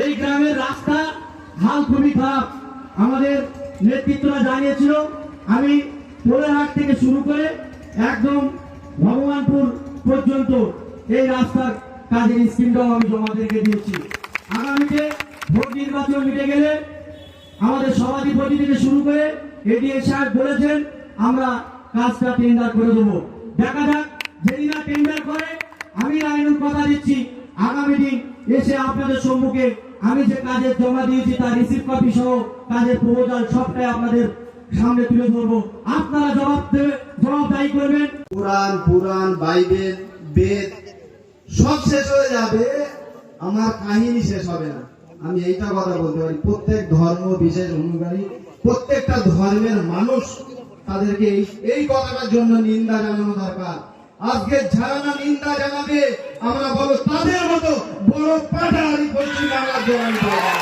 এই গ্রামের রাস্তা হাল খুবই খারাপ। আমাদের নেতৃত্বরা জানিয়েছিল, আমি পোলেরহাট থেকে শুরু করে একদম ভগবানপুর পর্যন্ত এই রাস্তার কাজের স্কিমটাও আমি জমাদেরকে দিয়েছি। আগামীতে ভোট নির্বাচন মিটে গেলে আমাদের সভাধিপতি থেকে শুরু করে এডিএ সাহেব বলেছেন, আমরা কাজটা টেন্ডার করে দেবো। দেখা যাক, যেদিন টেন্ডার করে, আমি আইনুর কথা দিচ্ছি। আগামী দিন এসে আপনাদের সম্মুখে আমি যে কাজের জমা দিয়েছি তার রিসিভ কপি সহ কাজের প্রপোজাল সবটাই আপনাদের সামনে তুলে ধরবো। আপনারা জবাব দেবে জবাবদায়ী করবেন। কোরআন পুরাণ বাইবেল, বেদ, সব শেষ হয়ে যাবে। আমার কাহিনী শেষ হবে না। আমি এইটা কথা বলতে পারি। প্রত্যেক ধর্ম বিশেষ অনুযায়ী প্রত্যেকটা ধর্মের মানুষ তাদেরকে এই কথাটার জন্য নিন্দা জানানো দরকার। আজকে যারা না নিন্দা জানাবে, আমরা বলো তাদের মতো বড় পাঠারি পশ্চিম বাংলার জোগান পাওয়া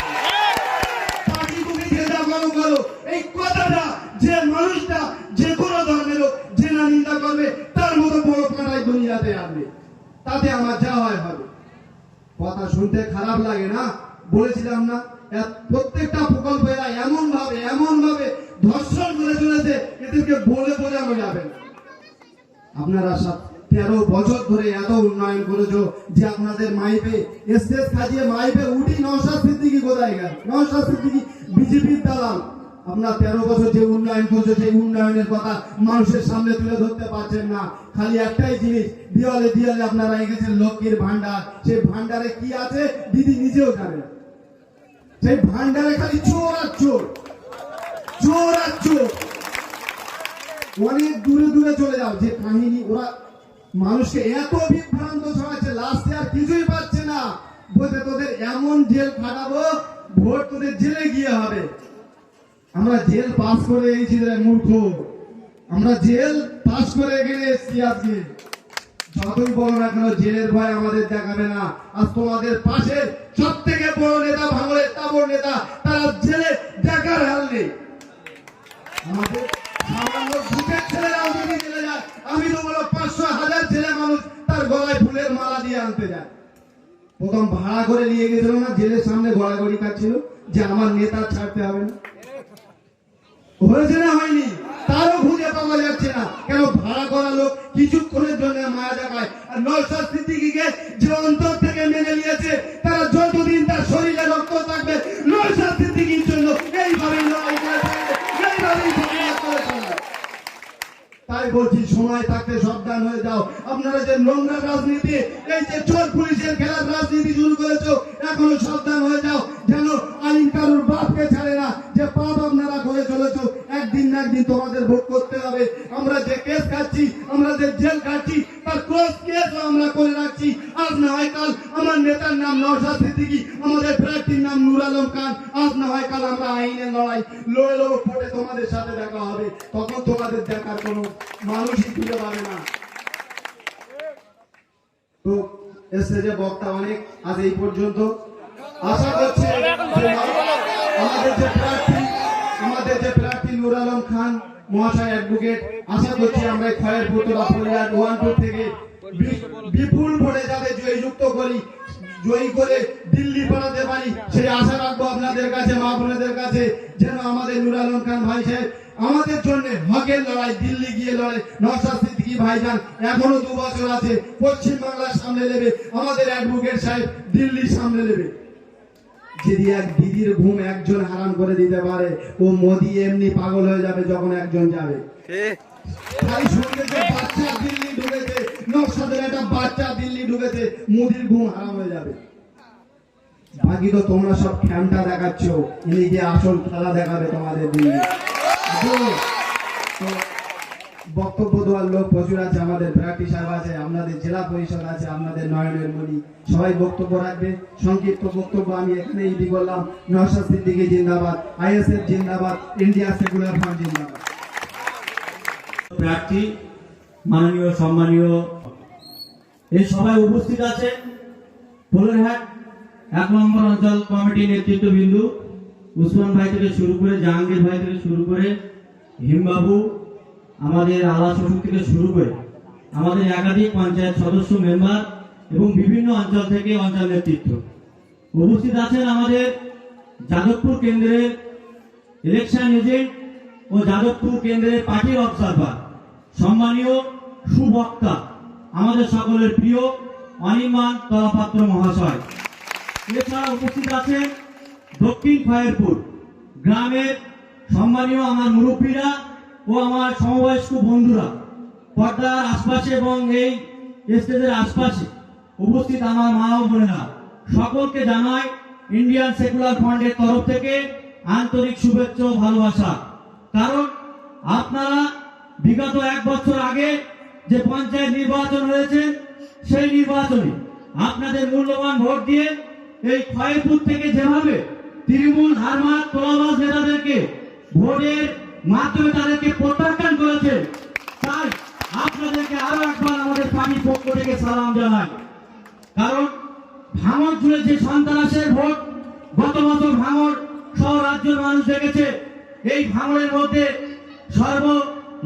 পার্টি তুমি যেটা করো করো এই কথাটা যে মানুষটা যে কোনো ধর্মের যে না নিন্দা করবে, তার মতো বড় পাড়ায় দুনিয়াতে আনবে। তাতে আমার যা হয় হবে। কথা শুনতে খারাপ লাগে না? বলেছিলাম না প্রত্যেকটা প্রকল্প এরা এমন ভাবে এমন ভাবে ধর্ষণ করে চলেছে, এদেরকে বলে বোঝানো যাবে না। আপনারা সব তেরো বছর ধরে এত উন্নয়ন করেছ যে আপনাদের মাইপে এসএস খাজিয়ে মাইপে উঠি নওশাদ সিদ্দিকি কোথায় গেল? নওশাদ সিদ্দিকি বিজেপির দালাল। আপনার তেরো বছর যে উন্নয়ন করছ সেই উন্নয়নের কথা মানুষের সামনে তুলে ধরতে পারছেন না। খালি একটাই জিনিস, দিওয়ালে দিওয়ালে আপনারা এঁকেছেন লক্ষ্মীর ভান্ডার সেই ভান্ডারে কি আছে, দিদি নিজেও জানেন সেই ভান্ডারে খালি চোর আর চোর। চোর আর চোর। অনেক দূরে দূরে চলে যাও। যে কাহিনী ওরা মানুষকে এত বিভ্রান্ত ছড়াচ্ছে লাস্টে আর কিছুই পাচ্ছে না। বলতে তোদের এমন জেল খাটাবো ভোট তোদের জেলে গিয়ে হবে। আমরা জেল পাস করে এসেছি মূর্খ। আমরা জেল পাস করে এখানে এসেছি আজকে। যতই বলো না কেন, জেলের ভয় আমাদের দেখাবে না। আজ তোমাদের পাশে সব থেকে বড় নেতা ভাঙড়ের তাবর নেতা, তারা জেলে দেখার হাল নেই। আমাদের প্রথম ভাড়া করে নিয়ে গেছিল না, জেলের সামনে গড়াগড়ি কাটছিল, যে আমার নেতা ছাড়তে হবে না। হয়েছে না হয়নি? তারও খুঁজে পাওয়া যাচ্ছে না। কেন ভাড়া করা লোক কিছুক্ষণের জন্য মায়া দেখায়? আর নয়শাদ সিদ্দিকিকে যে অন্তর থেকে মেনে নিয়েছে, তারা যতদিন তার শরীরে রক্ত থাকবে নয়শাদ সিদ্দিকির জন্য এইভাবেই লড়াই করে থাকবে এইভাবেই প্রতিবাদ করে থাকবে তাই বলছি, সময় থাকতে সাবধান হয়ে যাও। আপনারা যে নোংরা রাজনীতি, এই যে চোর পুলিশের খেলার রাজনীতি শুরু করেছ, এখনও সাবধান হয়ে যাও। যেন আইন কারুর বাপকে ছাড়ে না, যে পাপ আপনারা করে চলেছো, একদিন না একদিন তোমাদের ভোট করতে হবে। আমরা যে কেস খাচ্ছি, আমরা যে জেল খাচ্ছি এখনও আছে পশ্চিম বাংলার সামনে নেবে। আমাদের অ্যাডভোকেট সাহেব দিল্লি সামনে নেবে। যদি এক দিদির ঘুম একজন হারাম করে দিতে পারে ও মোদি এমনি পাগল হয়ে যাবে যখন একজন যাবে। তাই বাচ্চা দিল্লি ঢুকেছে নকশাদের একটা বাচ্চা দিল্লি ঢুকেছে মোদির ঘুম হারাম হয়ে যাবে। বাকি তো তোমরা সব খ্যামটা দেখাচ্ছ ইনি যে আসল খেলা দেখাবে তোমাদের দিল্লি। তো বক্তব্য দেওয়ার লোক প্রচুর আছে আমাদের প্রার্থী সাহেব আছে, আপনাদের জেলা পরিষদ আছে, আপনাদের নয়নের মণি। সবাই বক্তব্য রাখবে, সংক্ষিপ্ত বক্তব্য আমি এখানে ইডি করলাম নওশাদ সিদ্দিকী জিন্দাবাদ, আইএসএফ জিন্দাবাদ, ইন্ডিয়া সেকুলার ফ্রন্ট জিন্দাবাদ। প্রার্থী মাননীয়, সম্মানীয়, এই সবাই উপস্থিত আছে আছেন পোলেরহাট এক নম্বর অঞ্চল কমিটি নেতৃত্ববিন্দু, উসমান ভাই থেকে শুরু করে, জাহাঙ্গীর ভাই থেকে শুরু করে, হিমবাবু আমাদের আলাস অশোক থেকে শুরু করে আমাদের একাধিক পঞ্চায়েত সদস্য মেম্বার এবং বিভিন্ন অঞ্চল থেকে অঞ্চল নেতৃত্ব। উপস্থিত আছেন আমাদের যাদবপুর কেন্দ্রের ইলেকশন এজেন্ট ও যাদবপুর কেন্দ্রের পার্টির অবজারভার সম্মানীয় সুবক্তা, আমাদের সকলের প্রিয় অনির্বাণ তলাপাত্র মহাশয়। এছাড়া উপস্থিত আছেন দক্ষিণ ফায়ারপুর গ্রামের সম্মানীয় আমার মুরব্বীরা ও আমার সমবয়স্ক বন্ধুরা, পর্দার আশপাশে এবং এই স্টেজের আশপাশে উপস্থিত আমার মা ও বোনেরা, সকলকে জানাই ইন্ডিয়ান সেকুলার ফান্ডের তরফ থেকে আন্তরিক শুভেচ্ছা ও ভালোবাসা। কারণ আপনারা বিগত এক বছর আগে যে পঞ্চায়েত নির্বাচন হয়েছে, সেই নির্বাচনে আপনাদের মূল্যবান ভোট দিয়ে এই খয়েরপুর থেকে যেভাবে তৃণমূল হারমাত তোলাবাজ নেতাদেরকে ভোটের মাধ্যমে তাদেরকে প্রত্যাখ্যান করেছে। তাই আপনাদেরকে আরও একবার আমাদের পার্টির পক্ষ থেকে সালাম জানাই। কারণ ভাঙর জুড়ে যে সন্ত্রাসের ভোট গত বছর ভাঙর সহ রাজ্যের মানুষ দেখেছে, এই ভাঙরের মধ্যে সর্ব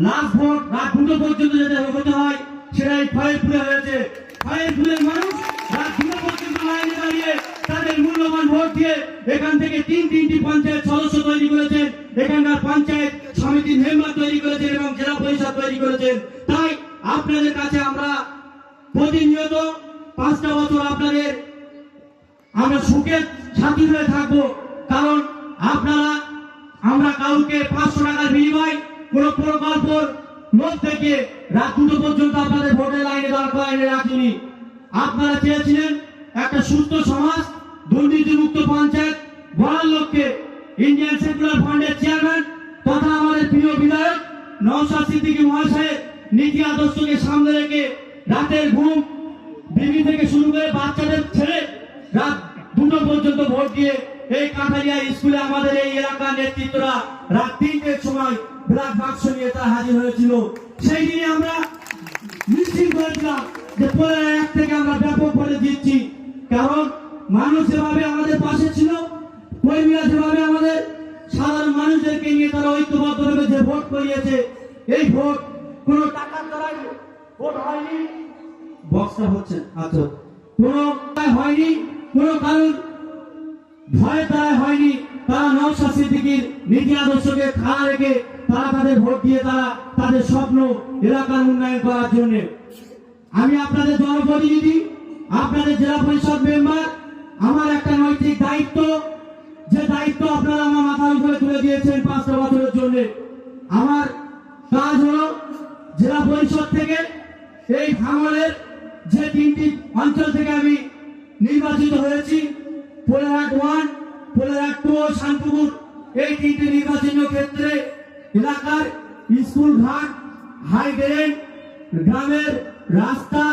লাস্ট ভোট রাত দুটো পর্যন্ত যেতে হতে হয় সেটা এই ফয়েরপুরে হয়েছে। ফয়েরপুরের মানুষ দুটো পর্যন্ত লাইনে দাঁড়িয়ে তাদের মূল্যবান ভোট দিয়ে এখান থেকে তিন তিনটি পঞ্চায়েত সদস্য তৈরি করেছেন। এখানকার পঞ্চায়েত সমিতি মেম্বার তৈরি করেছেন এবং জেলা পরিষদ তৈরি করেছেন। তাই আপনাদের কাছে আমরা প্রতিনিয়ত পাঁচটা বছর আপনাদের আমরা সুখে সাথী হয়ে থাকব। কারণ আপনারা, আমরা কাউকে পাঁচশো টাকার বিনিময় কোন প্রকল্পর লোক থেকে রাত দুটো পর্যন্ত আপনাদের ভোটের লাইনে দাঁড় লাইনে রাখিনি। আপনারা চেয়েছিলেন একটা সুস্থ সমাজ, দুর্নীতিমুক্ত পঞ্চায়েত গড়ার লক্ষ্যে ইন্ডিয়ান সেকুলার ফান্ডের চেয়ারম্যান তথা আমাদের প্রিয় বিধায়ক নওশাদ সিদ্দিকী মহাশয়ের নীতি আদর্শকে সামনে রেখে রাতের ঘুম বিবি থেকে শুরু করে বাচ্চাদের ছেড়ে রাত দুটো পর্যন্ত ভোট দিয়ে এই কাঠালিয়া স্কুলে আমাদের এই এলাকার নেতৃত্বরা রাত তিনটের সময় বিরাট বাক্স নিয়ে তারা হাজির হয়েছিল। সেই দিনে আমরা নিশ্চিত করেছিলাম যে পনেরো এক থেকে আমরা ব্যাপক ভোটে জিতছি। কারণ মানুষ যেভাবে আমাদের পাশে ছিল কর্মীরা যেভাবে আমাদের সাধারণ মানুষদেরকে নিয়ে তারা ঐক্যবদ্ধভাবে যে ভোট করিয়েছে, এই ভোট কোনো টাকার দ্বারাই ভোট হয়নি। বক্সটা হচ্ছে আচ্ছা। কোনো হয়নি, কোনো কারণ ভয় তারা হয়নি। তারা নওশাদ সিদ্দিকীর নীতি আদর্শকে খাড়া রেখে তারা তাদের ভোট দিয়ে তারা তাদের স্বপ্ন, এলাকার উন্নয়ন করার জন্য। আমি আপনাদের জনপ্রতিনিধি, আপনাদের জেলা পরিষদ মেম্বার, আমার একটা নৈতিক দায়িত্ব। যে দায়িত্ব আপনারা আমার মাথার উপরে তুলে দিয়েছেন পাঁচটা বছরের জন্য, আমার কাজ হলো জেলা পরিষদ থেকে এই ভাঙনের যে তিনটি অঞ্চল থেকে আমি নির্বাচিত হয়েছি পোলেরহাট ওয়ান পোলেরহাট টু ও শান্তিপুর, এই তিনটি নির্বাচনীয় ক্ষেত্রে এলাকার স্কুল ঘাট, হাই ড্রেন গ্রামের রাস্তা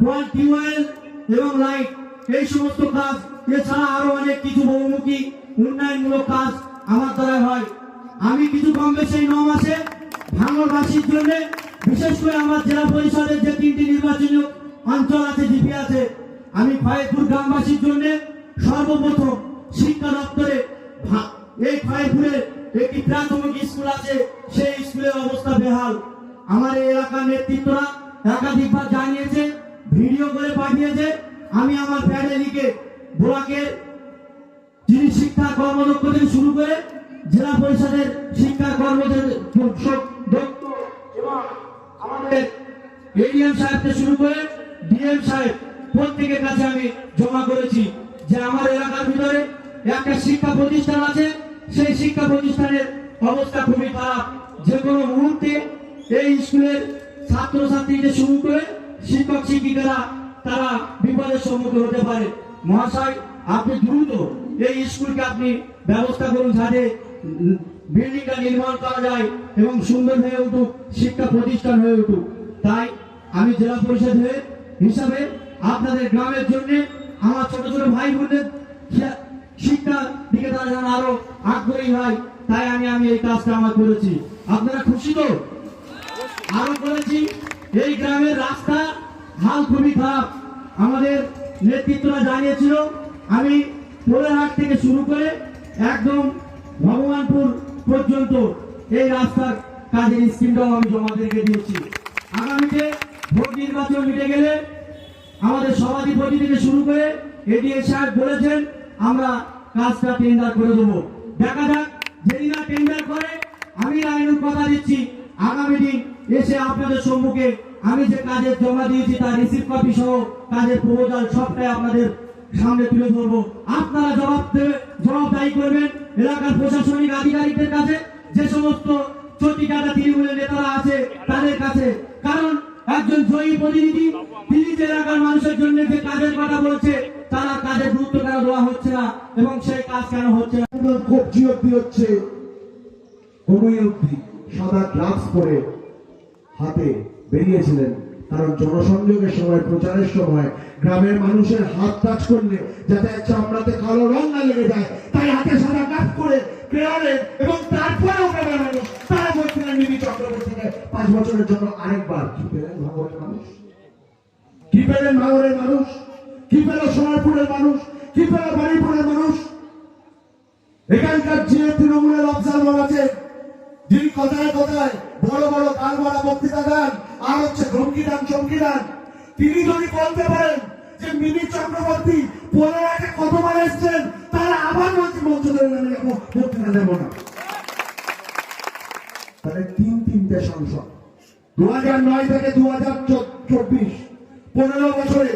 কোয়াল টিউবওয়েল এবং লাইট, এই সমস্ত কাজ। এছাড়া আরও অনেক কিছু বহুমুখী উন্নয়নমূলক কাজ আমার দ্বারা হয়। আমি কিছু কম বেশি ন মাসে ভাঙরবাসীর জন্য, বিশেষ করে আমার জেলা পরিষদের যে তিনটি নির্বাচনী অঞ্চল আছে, জিপি আছে, আমি খয়েরপুর গ্রামবাসীর জন্য সর্বপ্রথম শিক্ষা দপ্তরে এই খয়েরপুরে একটি প্রাথমিক স্কুল আছে, সেই স্কুলের অবস্থা বেহাল। আমার এই এলাকার নেতৃত্বরা একাধিকবার জানিয়েছে, ভিডিও করে পাঠিয়েছে, আমি আমার প্যাডে লিখে যিনি শিক্ষা কর্মদক্ষ থেকে শুরু করে জেলা পরিষদের শিক্ষা কর্মদক্ষ এবং আমাদের এডিএম সাহেব থেকে শুরু করে ডিএম সাহেব প্রত্যেকের কাছে আমি জমা করেছি যে আমার এলাকার ভিতরে একটা শিক্ষা প্রতিষ্ঠান আছে, সেই শিক্ষা প্রতিষ্ঠানের অবস্থা খুবই খারাপ। যে কোনো মুহূর্তে এই স্কুলের ছাত্রছাত্রী থেকে শুরু করে শিক্ষক শিক্ষিকারা তারা বিপদের সম্মুখীন হতে পারে। মহাশয়, আপনি দ্রুত এই স্কুলকে আপনি ব্যবস্থা করুন যাতে বিল্ডিংটা নির্মাণ করা যায় এবং সুন্দর হয়ে উঠুক, শিক্ষা প্রতিষ্ঠান হয়ে উঠুক। তাই আমি জেলা পরিষদ হয়ে হিসাবে আপনাদের গ্রামের জন্য আমার ছোট ছোট ভাই বোনদের শিক্ষার দিকে তারা যেন আরও আগ্রহী হয়, তাই আমি আমি এই কাজটা আমার করেছি। আপনারা খুশি তো? আরও বলেছি, এই গ্রামের রাস্তা হাল খুবই খারাপ। আমাদের নেতৃত্বরা জানিয়েছিল, আমি পোলেরহাট থেকে শুরু করে একদম ভগবানপুর পর্যন্ত এই রাস্তার কাজের স্কিমটাও আমি জমা রেখে দিয়েছি। আগামীতে ভোট নির্বাচন মিটে গেলে আমাদের সভাধিপতি থেকে শুরু করে এডিএ সাহেব বলেছেন, আমরা কাজটা টেন্ডার করে দেবো। দেখা যাক যদি না টেন্ডার করে, আমি আইনুর কথা দিচ্ছি। আগামী দিন এসে আপনাদের সম্মুখে আমি যে কাজের জমা দিয়েছি, তার রিসিভ কপি সহ কাজের প্রপোজাল সবটাই আপনাদের সামনে তুলে ধরবো। আপনারা জবাব দেবে জবাবদায়ী করবেন এলাকার প্রশাসনিক আধিকারিকদের কাছে। যে সমস্ত চটিকাটা তৃণমূলের নেতারা আছে, তাদের কাছে। কারণ একজন জয়ী প্রতিনিধি এলাকার মানুষের জন্য যে কাজের কথা বলছে, তারা কাজের গুরুত্ব কেন দেওয়া হচ্ছে না এবং সেই কাজ কেন হচ্ছে না? কবজি অব্দি হচ্ছে। কমই সাদা গ্লাভস পরে হাতে বেরিয়েছিলেন। কারণ জনসংযোগের সময়, প্রচারের সময়, গ্রামের মানুষের হাত টাচ করলে, যাতে চামড়াতে কালো রং না লেগে যায় তাই হাতে সাদা গ্লাভস করে এবং গ্রামের মানুষ তারা বলছিলেন মিনি চক্রবর্তীকে পাঁচ বছরের জন্য আরেকবার কি পেলেন ভাগবতের মানুষ? কি পেলেন মানুষ? কি পেল সোনারপুরের মানুষ? কি পেল বাড়িপুরের মানুষ? এখানকার যে তৃণমূলের অবজারভার আছে, যিনি কথায় কথায় বড় বড় গান মারা বক্তৃতা দেন আর হচ্ছে ধমকি দেন চমকি দেন তিনি যদি বলতে পারেন যে মিনি চক্রবর্তী পনেরো আগে কতবার এসছেন তারা আবার বলছি মঞ্চ ধরে নেমে না। তাহলে তিন তিনটে সংসদ। দু হাজার নয় থেকে দু হাজার চব্বিশ, পনেরো বছরে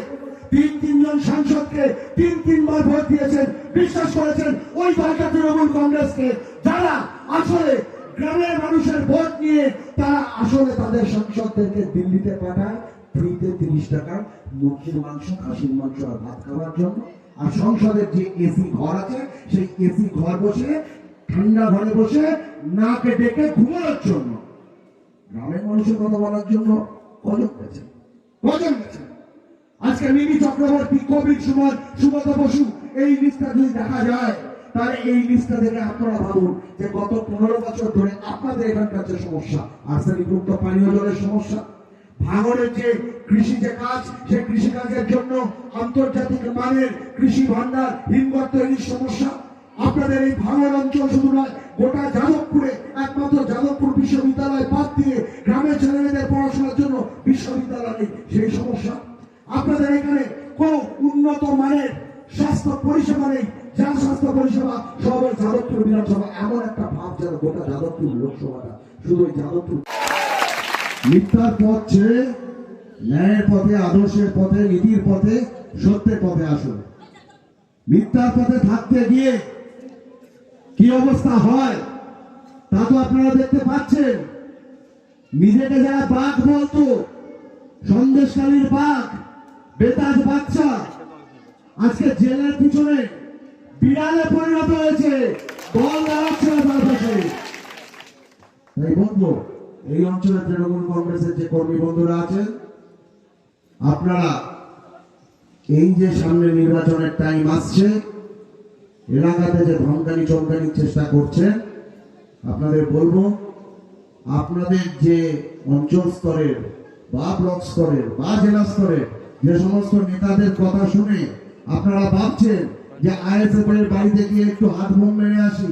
তিন তিনজন সাংসদকে তিন তিনবার ভোট দিয়েছেন, বিশ্বাস করেছেন ওই দলটা তৃণমূল কংগ্রেসকে। যারা আসলে গ্রামের মানুষের ভোট নিয়ে তারা আসলে তাদের সাংসদদেরকে দিল্লিতে পাঠায়, ফ্রিতে তিরিশ টাকা, মুরগির মাংস, খাসির মাংস আর ভাত খাওয়ার জন্য। আর সংসদের যে এসি ঘর আছে, সেই এসি ঘর বসে, ঠান্ডা ঘরে বসে নাকে ডেকে ঘুমানোর জন্য। গ্রামের মানুষের কথা বলার জন্য কজন গেছে? কজন গেছে? আজকে মিনি চক্রবর্তী কবির সুমন সুমত বসু, এই লিস্টটা যদি দেখা যায় তাহলে এই লিস্টটা দেখে আপনারা ভাবুন যে গত পনেরো বছর ধরে আপনাদের এখানকার যে সমস্যা আর্সেনিক মুক্ত পানীয় জলের সমস্যা, ভাঙনের যে কৃষি যে কাজ, সেই কৃষি কাজের জন্য আন্তর্জাতিক মানের কৃষি ভান্ডার হিমঘর তৈরির সমস্যা। আপনাদের এই ভাঙন অঞ্চল শুধু নয়, গোটা যাদবপুরে, একমাত্র যাদবপুর বিশ্ববিদ্যালয় বাদ দিয়ে গ্রামের ছেলেমেয়েদের পড়াশোনার জন্য বিশ্ববিদ্যালয় নেই সেই সমস্যা। আপনাদের এখানে কোন উন্নত মানের স্বাস্থ্য পরিষেবা নেই যার স্বাস্থ্য পরিষেবা সবের যাদবপুর বিধানসভা, এমন একটা ভাব যেন গোটা যাদবপুর লোকসভাটা, শুধু ওই যাদবপুর। মিথ্যার পথ ন্যায়ের পথে, আদর্শের পথে, নীতির পথে, সত্যের পথে আসুন। মিথ্যার পথে থাকতে গিয়ে কি অবস্থা হয়, তা তো আপনারা দেখতে পাচ্ছেন। নিজেকে যারা বাঘ বলতো, সন্দেশকালীর বাঘ, বেতাজ বাচ্চা আজকে জেলের পিছনে বিড়ালে পরিণত হয়েছে। বল দাঁড়াচ্ছে তার পাশে তাই বলব, এই অঞ্চলে তৃণমূল কংগ্রেসের যে কর্মী বন্ধুরা আছেন, আপনারা এই যে সামনে নির্বাচনের টাইম আসছে, এলাকাতে যে ধমকানি চমকানির চেষ্টা করছেন, আপনাদের বলব, আপনাদের যে অঞ্চল স্তরের বা ব্লক স্তরের বা জেলা স্তরের যে সমস্ত নেতাদের কথা শুনে আপনারা ভাবছেন যে আইএসএফ এর বাড়িতে গিয়ে একটু হাত বোম মেরে আসি।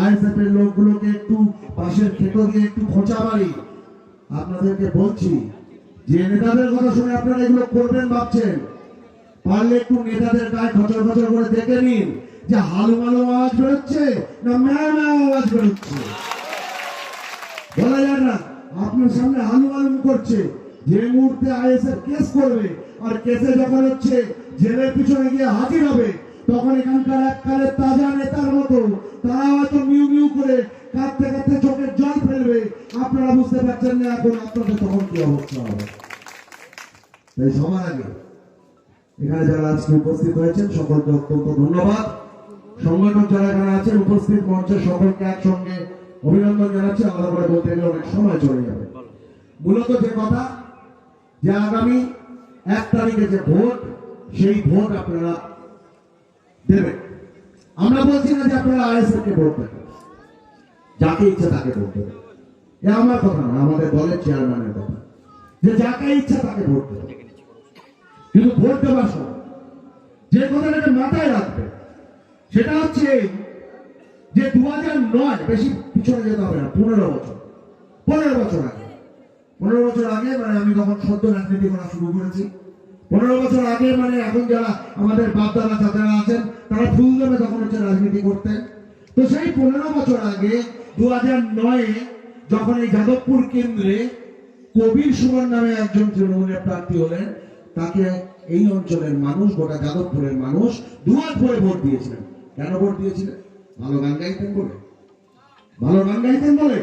আইএসএফ এর লোকগুলোকে একটু পাশের খেতো দিয়ে একটু খোঁচা মারি। আপনাদেরকে বলছি, যে নেতাদের কথা শুনে আপনারা এগুলো করবেন ভাবছেন? পারলে একটু নেতাদের গায়ে খচর খচর করে দেখে নিন যে হালু মালু আওয়াজ বেরোচ্ছে না ম্যাও ম্যাও আওয়াজ বেরোচ্ছে। বলা যায় না, আপনার সামনে হালু মালুম করছে। যে মুহূর্তে আইএসএফ কেস করবে, আর কেসে যখন হচ্ছে, জেলের পিছনে গিয়ে হাজির হবে তখন এখানকার এককালের তাজা নেতার মতো তারা হয়তো মিউ মিউ করে কাঁদতে কাঁদতে চোখের জল ফেলবে। আপনারা বুঝতে পারছেন না এখন আপনাদের তখন কি অবস্থা হবে। তাই সবার আগে এখানে যারা আজকে উপস্থিত হয়েছেন, সকলকে অত্যন্ত ধন্যবাদ। সংগঠক যারা এখানে আছেন, উপস্থিত মঞ্চে সকলকে একসঙ্গে অভিনন্দন জানাচ্ছি। আলাদা করে বলতে গেলে অনেক সময় চলে যাবে। মূলত যে কথা, যে আগামী এক তারিখে যে ভোট, সেই ভোট আপনারা দেবেন আমরা বলছি না যে আপনারা আইএসএফ ভোট দেবেন যাকে ইচ্ছা তাকে ভোট দেবেন এ আমার কথা না, আমাদের দলের চেয়ারম্যানের কথা। যে যাকে ইচ্ছা তাকে ভোট দেবেন কিন্তু ভোট দেওয়ার সময় যে কথাটাকে মাথায় রাখবে, সেটা হচ্ছে যে দু নয়, বেশি পিছনে যেতে হবে না, পনেরো বছর। পনেরো বছর আগে। পনেরো বছর আগে মানে আমি তখন সদ্য রাজনীতি করা শুরু করেছি। পনেরো বছর আগে মানে এখন যারা আমাদের বাপদাদা, চাচারা আছেন, তারা ফুল দেবে তখন হচ্ছে রাজনীতি করতেন। তো সেই পনেরো বছর আগে দু হাজার নয়ে যখন এই যাদবপুর কেন্দ্রে কবির সুমন নামে একজন তৃণমূলের প্রার্থী হলেন, তাকে এই অঞ্চলের মানুষ, গোটা যাদবপুরের মানুষ দুয়ার ভরে ভোট দিয়েছিলেন। কেন ভোট দিয়েছিলেন? ভালো গান গাইতেন বলে। ভালো গান গাইতেন বলে।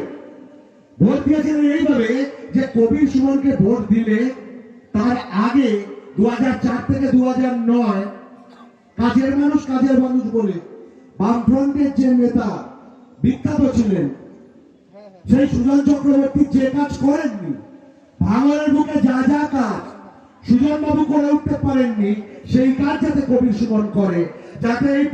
ভোট দিয়েছিলেন এইভাবে যে কবির সুমনকে ভোট দিলে তার আগে দু হাজার চার থেকে দু কাজের মানুষ কাজের মানুষ বলে। বামফ্রন্টের যে নেতা বিখ্যাত ছিলেন, সেই সুজন চক্রবর্তী যে কাজ করেননি, ভাঙনের যা যা কাজ সুজন বাবু করে উঠতে পারেননি, সেই কাজ যাতে কবির সুমন করে, যাতে এই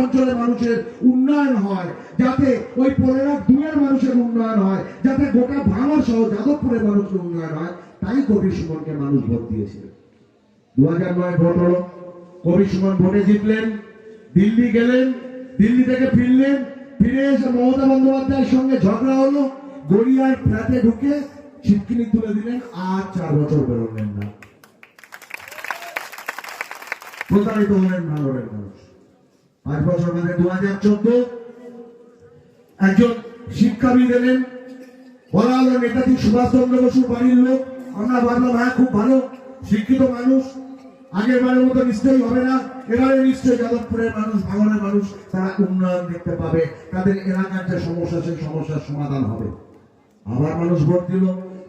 অঞ্চলের মানুষের উন্নয়ন হয়, যাতে ওই পনেরাট দুয়ের মানুষের উন্নয়ন হয়, যাতে গোটা ভাঙর সহ যাদবপুরের মানুষের উন্নয়ন হয়, তাই কবির সুমনকে মানুষ ভোট দিয়েছিল। দু হাজার নয় ভোট হলো কবির সুমন ভোটে জিতলেন, দিল্লি গেলেন, দিল্লি থেকে ফিরলেন, ফিরে এসে মমতা বন্দ্যোপাধ্যায়ের সঙ্গে ঝগড়া হলো, গড়িয়ার ফ্ল্যাটে ঢুকে ছিটকিনি তুলে দিলেন, আর চার বছর বেরোলেন না। প্রতারিত হলেন মানুষ। পাঁচ বছর মানে দু হাজার চোদ্দ একজন শিক্ষাবিদ এলেন, বলা হলো নেতাজি সুভাষচন্দ্র বসুর বাড়ির লোক। আমরা ভাবলাম হ্যাঁ খুব ভালো। শিক্ষিত মানুষ আগের বারের মতো নিশ্চয়ই হবে না, এবারে নিশ্চয়ই যাদবপুরের মানুষ, ভাঙনের মানুষ, তারা উন্নয়ন দেখতে পাবে, তাদের এলাকার যে সমস্যা, সেই সমস্যার সমাধান হবে। আবার মানুষ ভোট দিল,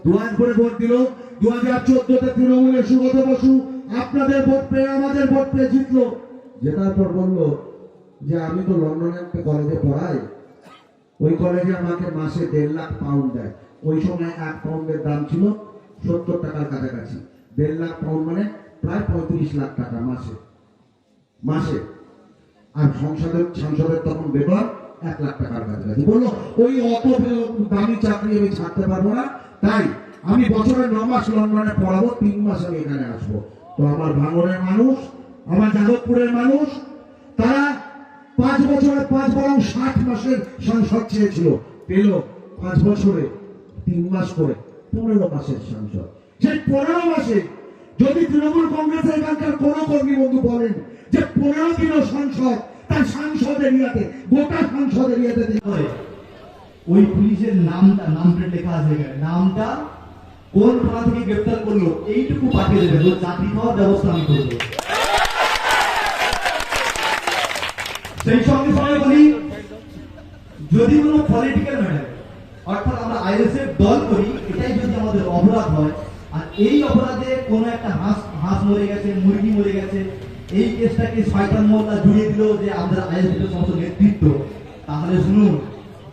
দুয়ার করে ভোট দিল দু হাজার চোদ্দতে তৃণমূলের সুগত বসু আপনাদের ভোট পেয়ে আমাদের ভোট পেয়ে জিতলো। জেতার পর বলল যে আমি তো লন্ডনে একটা কলেজে পড়াই, ওই কলেজে আমাকে মাসে দেড় লাখ পাউন্ড দেয়। ওই সময় এক পাউন্ডের দাম ছিল সত্তর টাকার কাছাকাছি। দেড় লাখ পাউন্ড মানে প্রায় পঁয়ত্রিশ লাখ টাকা মাসে। মাসে। আর সংসদের সাংসদের তখন বেতন এক লাখ টাকার কাছাকাছি। বলল, ওই অত দামি চাকরি আমি ছাড়তে পারব না। তাই আমি বছরে ন মাস লন্ডনে পড়াবো, তিন মাস আমি এখানে আসব। তো আমার ভাঙরের মানুষ, আমার যাদবপুরের মানুষ, তারা পাঁচ বছরে পাঁচ বরং ষাট মাসের সংসদ চেয়েছিল। পেল পাঁচ বছরে, তিন মাস করে, পনেরো মাসের সংসদ। সেই পনেরো মাসে যদি তৃণমূল কংগ্রেসের এখানকার কোন কর্মী বন্ধু বলেন যে পনেরো দিনও সংসদ, তার সাংসদ এরিয়াতে গোটা সাংসদ এরিয়াতে ওই পুলিশের নামটা নাম লেখা আছে নামটা কোন থানা থেকে গ্রেপ্তার করল, এইটুকু পাঠিয়ে দেবে চাকরি খাওয়ার ব্যবস্থা আমি করব। সেই সঙ্গে সঙ্গে বলি, যদি কোনো পলিটিক্যাল ম্যাটার অর্থাৎ আমরা আইএসএফ দল করি, এটাই যদি আমাদের অপরাধ হয় আর এই অপরাধে কোনো একটা হাঁস হাঁস মরে গেছে, মুরগি মরে গেছে, এই কেসটাকে শয়তান মোল্লা জুড়িয়ে দিল যে আমরা আইএসএফ সমস্ত নেতৃত্ব। তাহলে শুনুন,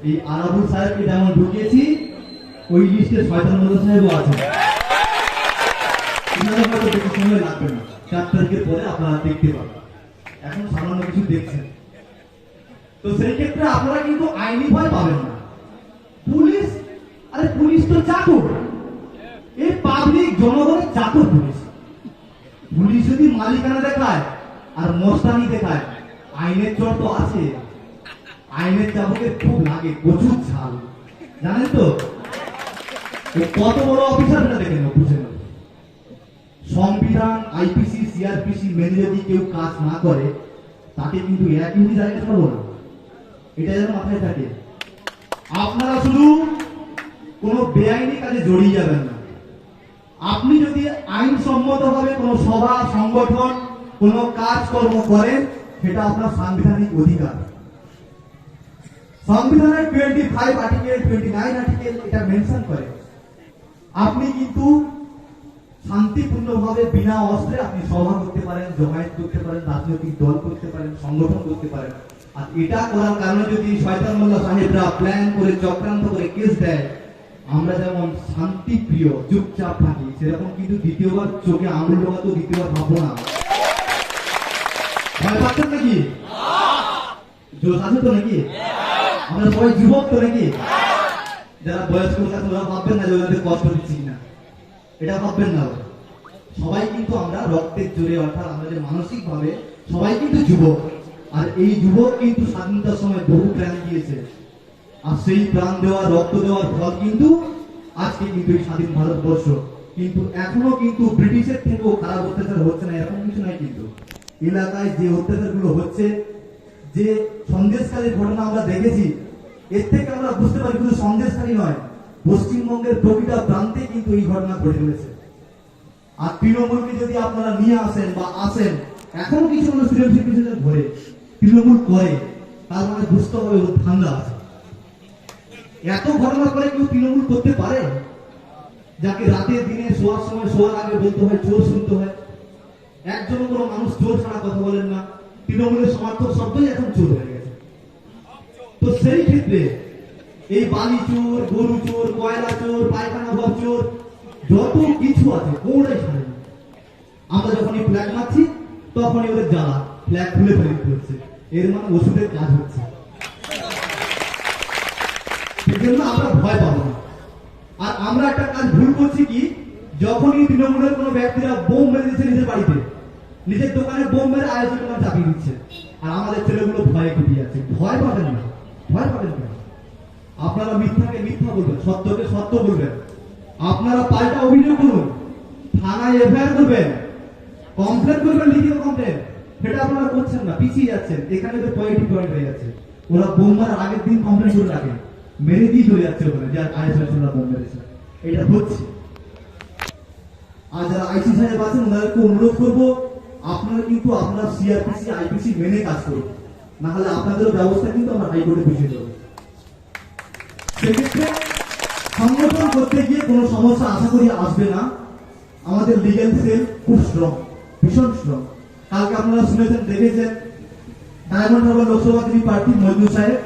এই আরাবুল সাহেবকে যেমন ঢুকিয়েছি, ওই লিস্টে শয়তান মোল্লা সাহেবও আছে সময় লাগবে না। চার তারিখের পরে আপনারা দেখতে পাবেন। এখন সামান্য কিছু দেখছেন। তো সেই ক্ষেত্রে আপনারা কিন্তু আইনি ভয় পাবেন না। পুলিশ, আরে পুলিশ তো চাকর। এই পাবলিক জনগণের চাকর পুলিশ। পুলিশ যদি মালিকানা দেখায় আর মস্তানি দেখায়, আইনের চর তো আছে। আইনের চাবকের খুব লাগে, প্রচুর ঝাল। জানেন তো? কত বড় অফিসার এটা দেখেন বুঝেন সংবিধান, আইপিসি, সিআরপিসি মেনে যদি কেউ কাজ না করে, তাকে কিন্তু এক ইউনি জায়গা ছাড়বো না। এটা যেন মাথায় থাকে। আপনারা শুধু কোনো বেআইনি কাজে জড়িয়ে যাবেন না। আপনি যদি আইনসম্মত ভাবে কোনো সভা, সংগঠন, কোনো কাজকর্ম করেন সেটা আপনার সাংবিধানিক অধিকার। সংবিধানের twenty five article twenty nine article এটা মেনশন করে। আপনি কিন্তু শান্তিপূর্ণভাবে বিনা অস্ত্রে আপনি সভা করতে পারেন, জমায়েত করতে পারেন, রাজনৈতিক দল করতে পারেন, সংগঠন করতে পারেন। আর এটা করার কারণে যদি শয়তান মোল্লা সাহেবরা প্ল্যান করে, চক্রান্ত করে কেস দেয় আমরা যেমন শান্তি প্রিয় চুপচাপ থাকি সেরকম কিন্তু দ্বিতীয়বার চোখে আঙুল ঢোকা তো দ্বিতীয়বার ভাববো না। পাচ্ছেন নাকি? আছে তো নাকি? আমরা সবাই যুবক তো নাকি? যারা বয়স্ক আছে, ওরা ভাববেন না যে ওদের কষ্ট দিচ্ছি না এটা ভাববেন না সবাই কিন্তু আমরা রক্তের জোরে, অর্থাৎ আমাদের মানসিক ভাবে সবাই কিন্তু যুবক। আর এই যুবক কিন্তু স্বাধীনতার সময় বহু প্রাণ দিয়েছে। আর সেই প্রাণ দেওয়া, রক্ত দেওয়ার ফল কিন্তু আজকে কিন্তু এই স্বাধীন ভারতবর্ষ। কিন্তু এখনও কিন্তু ব্রিটিশের থেকেও খারাপ অত্যাচার হচ্ছে না, এরকম কিছু নাই কিন্তু। এলাকায় যে অত্যাচারগুলো হচ্ছে, যে সন্দেশকারীর ঘটনা আমরা দেখেছি, এর থেকে আমরা বুঝতে পারি কিন্তু সন্দেশকারী নয়, পশ্চিমবঙ্গের প্রতিটা প্রান্তে কিন্তু এই ঘটনা ঘটে চলেছে। আর তৃণমূলকে যদি আপনারা নিয়ে আসেন বা আসেন, এখনও কিছু মানুষ তৃণমূল পিছনে ঘরে তৃণমূল করে, তার মানে বুঝতে হবে ঠান্ডা আছে। এত ঘটনা করে কেউ তৃণমূল করতে পারে? যাকে রাতে, দিনে, শোয়ার সময়, শোয়ার আগে বলতে হয়, চোর শুনতে হয়। একজন কোনো মানুষ চোর ছাড়া কথা বলেন না। তৃণমূলের সমর্থক শব্দই এখন চোর হয়ে গেছে। তো সেই ক্ষেত্রে এই বালি চোর, গরু চোর, কয়লা চোর, পায়খানা ঘর চোর, যত কিছু আছে, কোনটাই ছাড়ে না। আমরা যখন এই ফ্ল্যাগ মারছি, তখনই ওদের জ্বালা। ফ্ল্যাগ খুলে ফেলে করছে এর মানে ওষুধের কাজ হচ্ছে। সেজন্য আমরা ভয় পাবো না। আর আমরা একটা কাজ ভুল করছি কি? যখনই তৃণমূলের কোনো ব্যক্তিরা বোম মেরে দিচ্ছে নিজের বাড়িতে, নিজের দোকানে বোম মেরে আয়োজন করে চাপিয়ে দিচ্ছে। আর আমাদের ছেলেগুলো ভয়ে কুপিয়ে যাচ্ছে ভয় পাবেন না। ভয় পাবেন না। আপনারা মিথ্যাকে মিথ্যা বলবেন, সত্যকে সত্য বলবেন। আপনারা পাল্টা অভিযোগ করুন। থানায় এফআইআর করবেন। কমপ্লেন করবেন লিখিত কমপ্লেন সেটা আপনারা করছেন না, পিছিয়ে যাচ্ছেন। এখানে তো পয়েন্ট পয়েন্ট হয়ে যাচ্ছে। ওরা বোম মারার আগের দিন কমপ্লেন করে রাখে। মেরে দিয়ে চলে যাচ্ছে ওখানে যে বোম মেরেছে এটা হচ্ছে। আর যারা আইসি সাহেব আছেন ওনাদেরকে অনুরোধ করব, আপনারা কিন্তু আপনারা সিআরপিসি, আইপিসি মেনে কাজ করুন। না হলে আপনাদেরও ব্যবস্থা কিন্তু আমরা হাইকোর্টে বুঝিয়ে দেবো সেক্ষেত্রে সংগঠন করতে গিয়ে কোনো সমস্যা আশা করি আসবে না। আমাদের লিগেল সেল খুব স্ট্রং ভীষণ স্ট্রং কালকে আপনারা শুনেছেন, দেখেছেন, ডায়মন্ড হারবার লোকসভা তিনি প্রার্থী মজদুর সাহেব।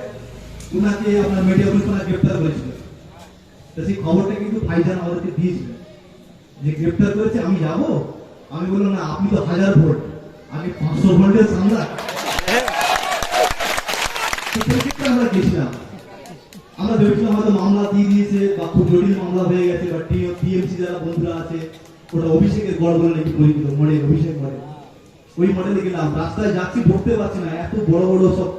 উনাকে আপনার মিডিয়া পুলিশ গ্রেপ্তার করেছিল। তো সেই খবরটা কিন্তু ভাইজান আমাদেরকে দিয়েছিলেন যে গ্রেপ্তার করেছে, আমি যাব? আমি বললাম, না, আপনি তো হাজার ভোট। আমি পাঁচশো ভোল্টের সামলা আমরা গেছিলাম। আমরা ভেবেছিলাম হয়তো মামলা দিয়ে দিয়েছে বা খুব জটিল মামলা হয়ে গেছে বা টিএমসি যারা বন্ধুরা আছে, ওটা অভিষেকের গড় বলে নাকি পরিচিত, মডেল অভিষেক মডেল। ওই মডেলে গেলাম। রাস্তায় যাচ্ছি, ঢুকতে পারছি না। এত বড় বড় সব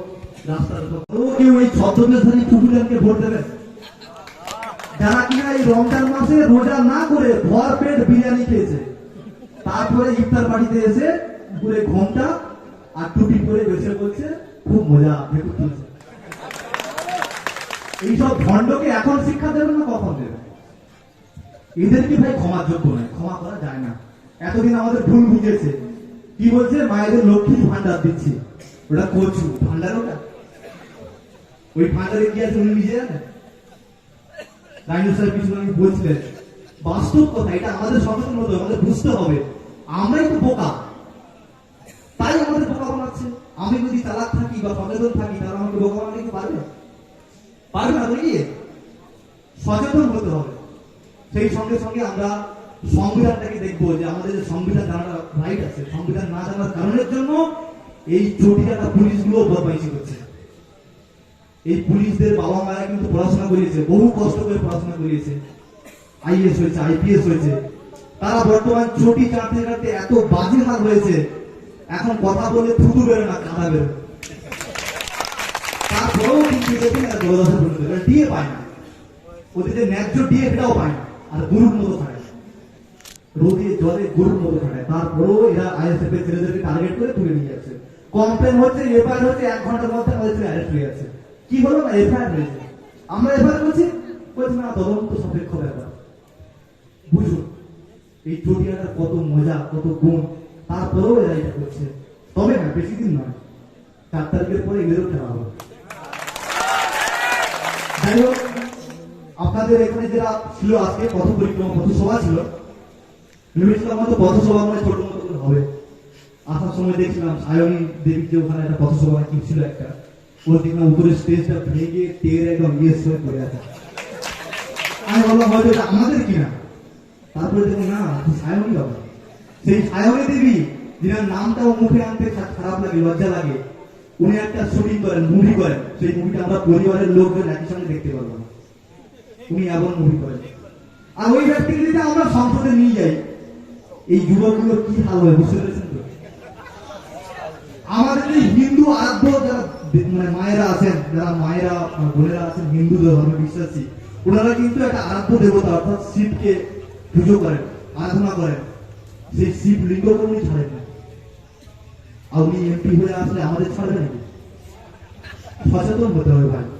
ভর পেট তারপরে ইফতার বাড়িতে এসে আর টুপি পরে বেসে বলছে, খুব মজা এইসব ভণ্ডকে এখন শিক্ষা দেবেন না কখন দেবেন এদেরকে ভাই ক্ষমার যোগ্য নয়? ক্ষমা করা যায় না। এতদিন আমাদের ভুল বুঝেছে। কি বলছে? মায়েদের লক্ষ্মী ভান্ডার দিচ্ছে। ওটা কচু ভান্ডার ওটা? ওই ভান্ডারে কি আছে উনি নিজে কিছু আমি বলছিলেন বাস্তব কথা, এটা আমাদের সচেতন হতে আমাদের বুঝতে হবে। আমরাই তো বোকা। তাই আমাদের বোকা বানাচ্ছে। আমি যদি চালাক থাকি বা সচেতন থাকি, তাহলে আমাকে বোকা বানাতে পারবে? পারবে না তো সচেতন হতে হবে। সেই সঙ্গে সঙ্গে আমরা সংবিধানটাকে দেখব যে আমাদের যে সংবিধান জানার রাইট আছে। সংবিধান না জানার কারণের জন্য এই চটিয়াটা পুলিশগুলো বদমাইশি করছে। এই পুলিশদের বাবা মারা কিন্তু পড়াশোনা করিয়েছে, বহু কষ্ট করে পড়াশোনা করিয়েছে। আইএস হয়েছে, আইপিএস হয়েছে। তারা বর্তমান চটি চাটতে চাটতে এত বাজে হাল হয়েছে, এখন কথা বলে থুতু বেরো না, কাদা বেরো তারপরেও কিন্তু পর্যন্ত, এরা ডিএ পায় না। ওদের যে ন্যায্য ডিএ সেটাও পায় না, আর গরুর মতো খায় রোদে, জলে গরুর মতো খায় তারপরেও এরা আইএসএফ এর ছেলেদেরকে টার্গেট করে তুলে নিয়ে যাচ্ছে। কমপ্লেন হচ্ছে এফআইআর হচ্ছে, এক ঘণ্টার মধ্যে আমাদের হয়ে যাচ্ছে। কি হলো? না এফআইআর হয়েছে আমরা এফআইআর করছি? বলছি, না, তদন্ত সাপেক্ষ ব্যাপার। বুঝুন এই চটিয়াটার কত মজা, কত গুণ। তারপরেও এরা এটা করছে। তবে না, বেশি দিন নয়। চার তারিখের পরে এদেরও খেলা হবে। যাই হোক, আপনাদের এখানে যারা ছিল আজকে, পথ পরিক্রমা পথসভা ছিল, ভেবেছিলাম হয়তো পথসভা মানে ছোট মতো হবে। আসার সময় দেখছিলাম সায়নী দেবীর যে ওখানে একটা পথসভা কি ছিল একটা। ওর দেখলাম উপরে স্টেজটা ভেঙে টের একদম ইয়েস হয়ে পড়ে আছে আমি ভাবলাম হয়তো এটা আমাদের কিনা তারপরে দেখুন না সায়নী হবে সেই সায়নী দেবী যিনার নামটাও মুখে আনতে খারাপ লাগে লজ্জা লাগে উনি একটা শুটিং করেন মুভি করেন সেই মুভিটা আমরা পরিবারের লোকজন একই সঙ্গে দেখতে পারব না উনি এমন মুভি করেন আর ওই ব্যক্তিকে যদি আমরা সংসদে নিয়ে যাই এই যুবকগুলো কি হাল হবে বুঝতে পেরেছেন তো আমাদের হিন্দু আরাধ্য যারা মানে মায়েরা আছেন, যারা মায়েরা বোনেরা আছেন হিন্দু ধর্মে বিশ্বাসী, ওনারা কিন্তু একটা আরাধ্য দেবতা অর্থাৎ শিবকে পুজো করেন, আরাধনা করেন। সেই শিব লিঙ্গ উনি ছাড়েন না। আর উনি এমপি হয়ে আসলে আমাদের ছাড়বে নাকি? সচেতন হতে হবে ভাই।